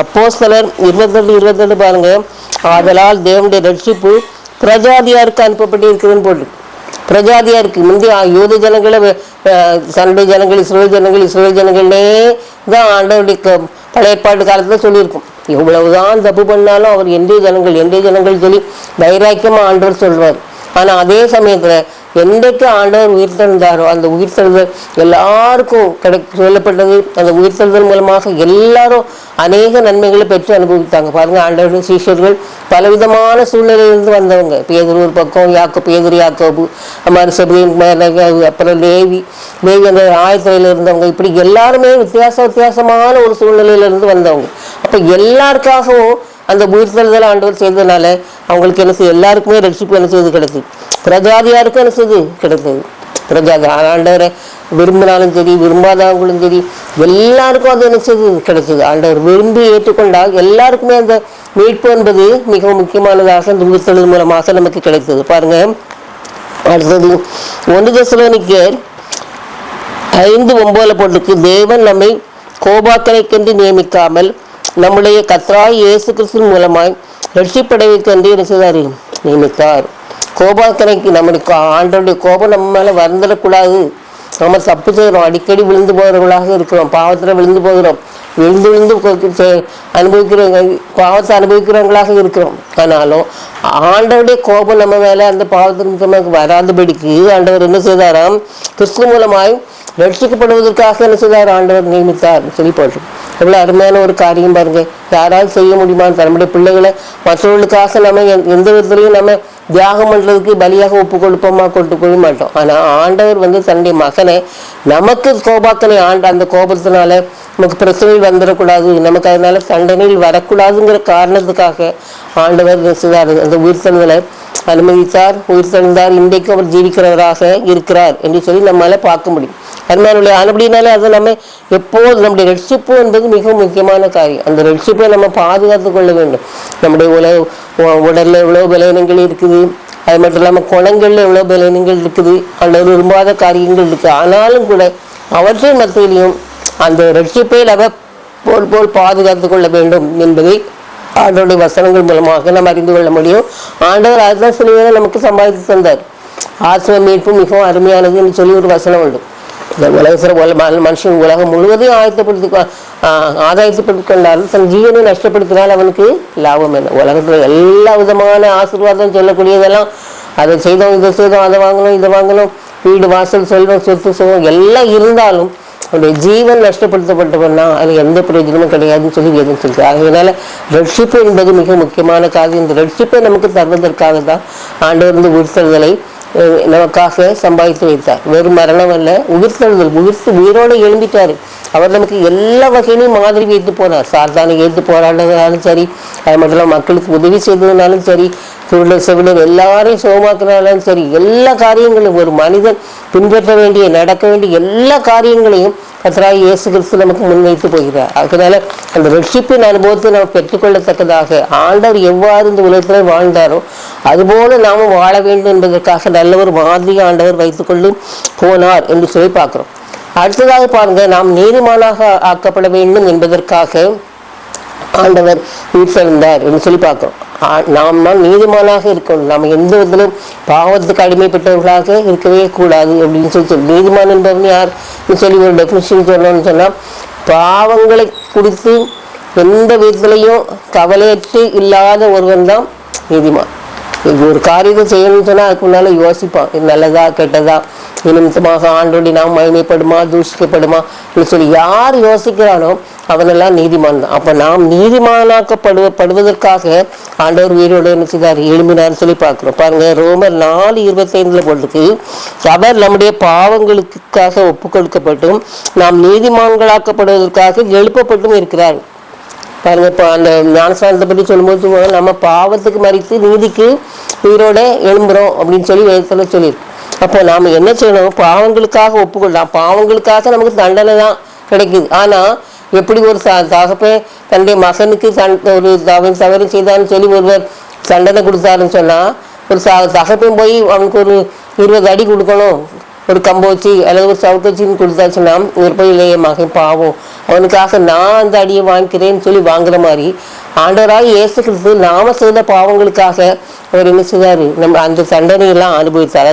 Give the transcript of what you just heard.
அப்போ சிலர் இருபத்தெட்டு இருபத்தெட்டு பாருங்க. ஆதலால் தேவனுடைய ரட்சிப்பு பிரஜாதியாருக்கு அனுப்பப்பட்டிருக்கிறதுன்னு போட்டு. பிரஜாதியாருக்கு முந்தி யூத ஜனங்களை சண்டை ஜனங்கள் இஸ்ரோல் ஜனங்கள் இஸ்ரோல் ஜனங்களே தான் ஆண்டவருடைய பழைய ஏற்பாட்டு காலத்தில் சொல்லியிருக்கும். எவ்வளவுதான் தப்பு பண்ணாலும் அவர் எந்த ஜனங்கள் எந்த ஜனங்கள் சொல்லி வைராக்கியமாக ஆண்டவர் சொல்றார். ஆனால் அதே சமயத்தில் என்றைக்கு ஆண்டவர் உயிர்த்தெழுந்தாரோ அந்த உயிர்த்தெழுதல் எல்லாருக்கும் கிடை சொல்லப்பட்டது. அந்த உயிர்த்தெழுதல் மூலமாக எல்லாரும் அநேக நன்மைகளை பெற்று அனுபவித்தாங்க. பாருங்க ஆண்டவர் சீஷர்கள் பலவிதமான சூழ்நிலையிலிருந்து வந்தவங்க. பேதர் ஒரு பக்கம் யாக்கோ பேதர் யாக்கோபு அம்மாரி செபியன் அப்புறம் லேவி. லேவி அந்த ஆயத்துறையில் இருந்தவங்க. இப்படி எல்லாருமே வித்தியாச வித்தியாசமான ஒரு சூழ்நிலையிலிருந்து வந்தவங்க. அப்போ எல்லாருக்காகவும் அந்த உயிர்த்தெழுதலை ஆண்டவர் செய்ததுனால அவங்களுக்கு என்ன செய்யுது எல்லாருக்குமே ரட்சிப்பு என்ன செய்து கிடைச்சது பிரஜாதியாருக்கும் என்ன செய்து கிடைத்தது பிரஜாதி ஆண்டவரை விரும்பினாலும் சரி விரும்பாதவங்களும் சரி எல்லாருக்கும் அது என்ன செய்து கிடைச்சது ஆண்டவர் விரும்பி ஏற்றுக்கொண்டால் எல்லாருக்குமே அந்த மீட்பு என்பது மிகவும் முக்கியமானதாக இந்த உயிர்த்தெழுது மூலமாக நமக்கு கிடைத்தது பாருங்க. அடுத்தது ஒன்று தசலோனிக்கர் ஐந்து ஒன்பதுல போட்டிருக்கு தேவன் நம்மை கோபாக்கனைக்கென்று நியமிக்காமல் நம்முடைய கத்ராய் இயேசு கிறிஸ்து மூலமாய் ரட்சிப்படைவுக்கென்று என்ன செய்தார்? நியமித்தார். கோபாக்கரைக்கு நம்மளுக்கு ஆண்டோடைய கோபம் நம்ம மேலே வந்துடக்கூடாது நம்ம தப்பு செய்கிறோம் அடிக்கடி விழுந்து போகிறவர்களாக இருக்கிறோம். பாவத்தில் விழுந்து போகிறோம். விழுந்து விழுந்து கொ- அனுபவிக்கிறவங்க பாவத்தை அனுபவிக்கிறவங்களாக இருக்கிறோம். ஆனாலும் ஆண்டவருடைய கோபம் நம்ம மேலே அந்த பாவத்தின் நமக்கு வராதபடிக்கு ஆண்டவர் என்ன செய்தாராம்? கிறிஸ்து மூலமாய் ரட்சிக்கப்படுவதற்காக என்ன செய்தார்? ஆண்டவர் நியமித்தார். சொல்லி போட்டோம் எவ்வளோ அருமையான ஒரு காரியம் பாருங்கள் யாராவது செய்ய முடியுமான்னு நம்முடைய பிள்ளைகளை? மற்றவர்களுக்காக நம்ம எந்த- எந்த விதத்துலையும் நம்ம தியாகம் பண்ணுறதுக்கு பலியாக ஒப்பு கொடுப்போமா கொண்டு போய் மாட்டோம். ஆனால் ஆண்டவர் வந்து தன்னுடைய மகனை நமக்கு கோபாத்தனை ஆண்ட அந்த கோபத்தினால நமக்கு பிரச்சனை வந்துடக்கூடாது. நமக்கு அதனால தண்டனையில் வரக்கூடாதுங்கிற காரணத்துக்காக ஆண்டவர் செய்தார் அந்த உயிர்த்தெழுதலை அனுமதித்தார் உயிர்த்தெழுந்தார். இன்றைக்கு அவர் ஜீவிக்கிறவராக இருக்கிறார் என்று சொல்லி நம்மளால் பார்க்க முடியும். அருமையானுடைய அப்படின்னாலே அதை நம்ம எப்போது நம்முடைய ரட்சிப்பு என்பது மிகவும் முக்கியமான காரியம். அந்த ரட்சிப்பை நம்ம பாதுகாத்து கொள்ள வேண்டும். நம்முடைய உல உடலில் எவ்வளோ பலவீனங்கள் இருக்குது அது மட்டும் இல்லாமல் குளங்களில் எவ்வளோ பலவீனங்கள் இருக்குது அல்லது விரும்பாத காரியங்கள் இருக்குது ஆனாலும் கூட அவற்றை மத்தியிலையும் அந்த ரட்சிப்பை நம்ம போல் போல் பாதுகாத்து கொள்ள வேண்டும் என்பதை ஆண்டவருடைய வசனங்கள் மூலமாக நம்ம அறிந்து கொள்ள முடியும். ஆண்டவர் அதுதான் சிலுவையில நமக்கு சம்பாதித்து தந்தார். ஆத்ம மீட்பு மிகவும் அருமையானது என்று சொல்லி ஒரு வசனம் உண்டு. உலகத்தில் உல ம- மனுஷன் உலகம் முழுவதையும் ஆயத்தப்படுத்தி கொ- கொண்டாலும் தன் ஜீவனை நஷ்டப்படுத்தினால் அவனுக்கு லாபம் என்ன உலகத்தில் எல்லா விதமான ஆசீர்வாதம் சொல்லக்கூடியதெல்லாம் அதை செய்தோம் இதை செய்தோம் அதை வாங்கணும் இதை வாங்கணும் வீடு வாசல் செல்வம் சொத்து சுகம் எல்லாம் இருந்தாலும் அவனுடைய ஜீவன் நஷ்டப்படுத்தப்பட்டவன்னா அது எந்த பிரயோஜனமும் கிடையாதுன்னு சொல்லி வேதம் சொல்லுது அதனால ரட்சிப்பு என்பது மிக முக்கியமான காரியம் இந்த ரட்சிப்பை நமக்கு தருவதற்காக தான் ஆண்டவர் இந்த உயிர்த்தல்களை நமக்காக சம்பாதித்து வைத்தார். வெறும் மரணம் அல்ல உயிர்த்தெழுதல் உயிர்த்து உயிரோடு எழும்பிட்டாரு அவர் நமக்கு எல்லா வகையிலையும் மாதிரி வைத்து போனார். சாத்தானை ஏற்று போராடுறதுனாலும் சரி அது மட்டும் இல்லாமல் மக்களுக்கு உதவி செய்ததுனாலும் சரி குருடர் செவிலர் எல்லாரையும் சுகமாக்குனாலும் சரி எல்லா காரியங்களும் ஒரு மனிதன் பின்பற்ற வேண்டிய நடக்க வேண்டிய எல்லா காரியங்களையும் கத்தராய் இயேசு கிறிஸ்து நமக்கு முன்வைத்து போகிறார். அதனால அந்த ரட்சிப்பின் அனுபவத்தை நாம் பெற்றுக்கொள்ளத்தக்கதாக ஆண்டவர் எவ்வாறு இந்த உலகத்தில் வாழ்ந்தாரோ அதுபோல நாமும் வாழ வேண்டும் என்பதற்காக நல்ல ஒரு மாதிரி ஆண்டவர் வைத்துக்கொண்டு போனார் என்று சொல்லி பார்க்குறோம். அடுத்ததாக பாருங்க நாம் நீதிமானாக ஆக்கப்பட வேண்டும் என்பதற்காக ஆண்டவர் உயிர்த்தெழுந்தார் என்று சொல்லி பார்க்கிறோம். ஆ- நாம் தான் நீதிமானாக இருக்கணும். நாம் எந்த விதத்திலும் பாவத்துக்கு அடிமைப்பட்டவர்களாக இருக்கவே கூடாது அப்படின்னு சொல்லி சொல்லி நீதிமான் என்பவன் யார் சொல்லி ஒரு டெஃபினிஷன் சொல்லணும்னு சொன்னால் பாவங்களை குறித்து எந்த விதத்திலையும் கவலையற்று இல்லாத ஒருவன் தான் நீதிமான். ஒரு காரியத்தை செய்யணும்னு சொன்னால் அதுக்கு முன்னால் யோசிப்பான். இது நல்லதா கெட்டதா? நிமித்தமாக ஆண்டோடி நாம் மகிமைப்படுமா தூஷிக்கப்படுமா? என்று சொல்லி யார் யோசிக்கிறானோ அவனெல்லாம் நீதிமான் தான். அப்போ நாம் நீதிமானாக்கப்படுவ படுவதற்காக ஆண்டவர் உயிரோடு என்ன செய்தார்? எழுமினார்னு சொல்லி பார்க்குறோம். பாருங்க ரோமர் நாலு இருபத்தைந்தில் போட்டுக்கு அவர் நம்முடைய பாவங்களுக்காக ஒப்பு கொடுக்கப்பட்டும் நாம் நீதிமான்களாக்கப்படுவதற்காக எழுப்பப்பட்டும் இருக்கிறார். பாருங்க இப்போ அந்த ஞானஸ்தானத்தை பற்றி சொல்லும்போது நம்ம பாவத்துக்கு மறித்து நீதிக்கு உயிரோட எழும்புறோம் அப்படின்னு சொல்லி வேதத்தில் சொல்லியிருக்கு. அப்போ நாம் என்ன செய்யணும்? பாவங்களுக்காக ஒப்புக்கொள்ளலாம் பாவங்களுக்காக நமக்கு தண்டனை தான் கிடைக்குது. ஆனால் எப்படி ஒரு ச தகப்பே தன்னுடைய மகனுக்கு தன் ஒரு தவறு தவறு செய்தான்னு சொல்லி ஒருவர் தண்டனை கொடுத்தாருன்னு சொன்னால் ஒரு ச தகப்பையும் போய் அவனுக்கு ஒரு இருபது அடி கொடுக்கணும். ஒரு கம்போச்சி அல்லது ஒரு சவுக்கச்சின்னு கொடுத்தாச்சுன்னா இவர் போய் இல்லையே மகன் பாவம். அவனுக்காக நான் அந்த அடியை வாங்கிக்கிறேன்னு சொல்லி வாங்குற மாதிரி ஆண்டவராக இயேசு கிறிஸ்து நாம செய்த பாவங்களுக்காக அவர் என்ன செய்தார்? நம்ம அந்த தண்டனையெல்லாம் அனுபவித்தார்.